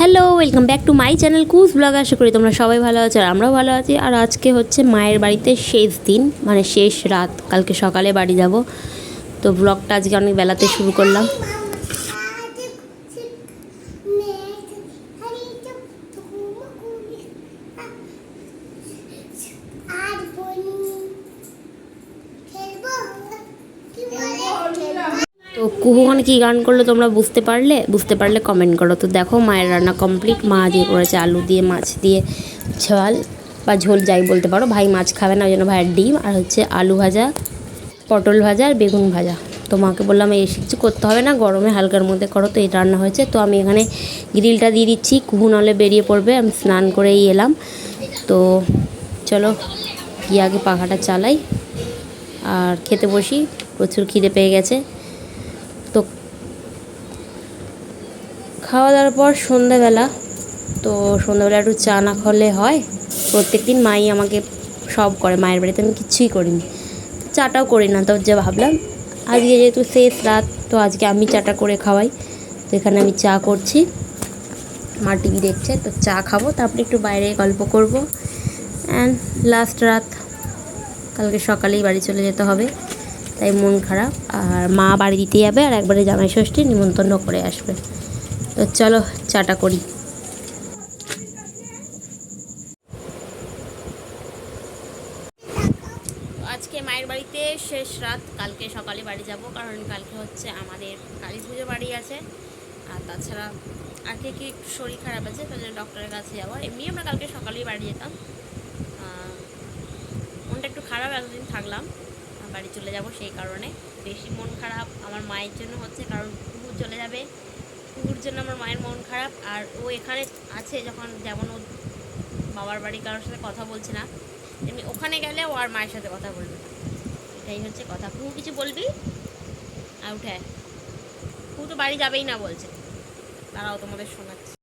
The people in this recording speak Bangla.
Hello welcome back to my channel কুজ blog আশা করি তোমরা সবাই ভালো আছো আর আমরাও ভালো আছি। আর আজকে হচ্ছে মায়ের বাড়িতে শেষ দিন মানে শেষ রাত। কালকে সকালে বাড়ি যাব। তো ব্লগটা আজকে অনেক বেলাতে শুরু করলাম। কুহুখান কী গান করল তোমরা বুঝতে পারলে? বুঝতে পারলে কমেন্ট করো। তো দেখো, মায়ের রান্না কমপ্লিট মা দিয়ে করেছে আলু দিয়ে, মাছ দিয়ে ঝাল বা ঝোল যাই বলতে পারো। ভাই মাছ খাবে না, ওই জন্য ভাইয়ের ডিম আর হচ্ছে আলু ভাজা, পটল ভাজা আর বেগুন ভাজা। তো মাকে বললাম, এই কিছু করতে হবে না, গরমে হালকার মধ্যে করো। তো এই রান্না হয়েছে। তো আমি এখানে গ্রিলটা দিয়ে দিচ্ছি। কুহু নলে বেরিয়ে পড়বে। আমি স্নান করেই এলাম। তো চলো, গিয়ে আগে পাখাটা চালাই। আর খেতে বসি। প্রচুর খিদে পেয়ে গেছে তো খাওয়া দাওয়ার পর সন্ধ্যাবেলা। তো সন্ধ্যাবেলা একটু চা না খেলে হয়। প্রত্যেক দিন মাই আমাকে সব করে, মায়ের বাড়িতে আমি কিচ্ছুই করিনি। চাটাও করি না, তো যে ভাবলাম, আজকে যেহেতু শেষ রাত, তো আজকে আমি চাটা করে খাওয়াই। তো এখানে আমি চা করছি। মা টিভি দেখছে, তো চা খাব, তারপরে একটু বাইরে গল্প করব। অ্যান্ড লাস্ট রাত, কালকে সকালেই বাড়ি চলে যেতে হবে। তাই মন খারাপ, আর মা বাড়ি দিতে যাবে, আর একবারে জামাই ষষ্ঠী নিমন্ত্রণ করে আসবে। তো চলো চাটা করি। আজকে মায়ের বাড়িতে শেষ রাত, কালকে সকালে বাড়ি যাব, কারণ কালকে হচ্ছে আমাদের কালী পুজো বাড়ি আছে। আর তাছাড়া আর কে কি শরীর খারাপ আছে জন্য ডক্টরের কাছে যাব। এমনি আমরা কালকে সকালেই বাড়ি যেতাম। মনটা একটু খারাপ, এতদিন থাকলাম। বাড়ি চলে যাব সেই কারণে। বেশি মন খারাপ আমার মায়ের জন্য হচ্ছে, কারণ কুকুর চলে যাবে। জন্য আমার মায়ের মন খারাপ। আর ও এখানে আছে যখন যেমন ও বাবার বাড়ি কারোর সাথে কথা বলছে না এমনি ওখানে গেলে ও আর মায়ের সাথে কথা বলবে এটাই হচ্ছে কথা। কু কিছু বলবি? আর উঠে। কু তো বাড়ি যাবেই না বলছে। তারাও তোমাদের শোনাচ্ছে।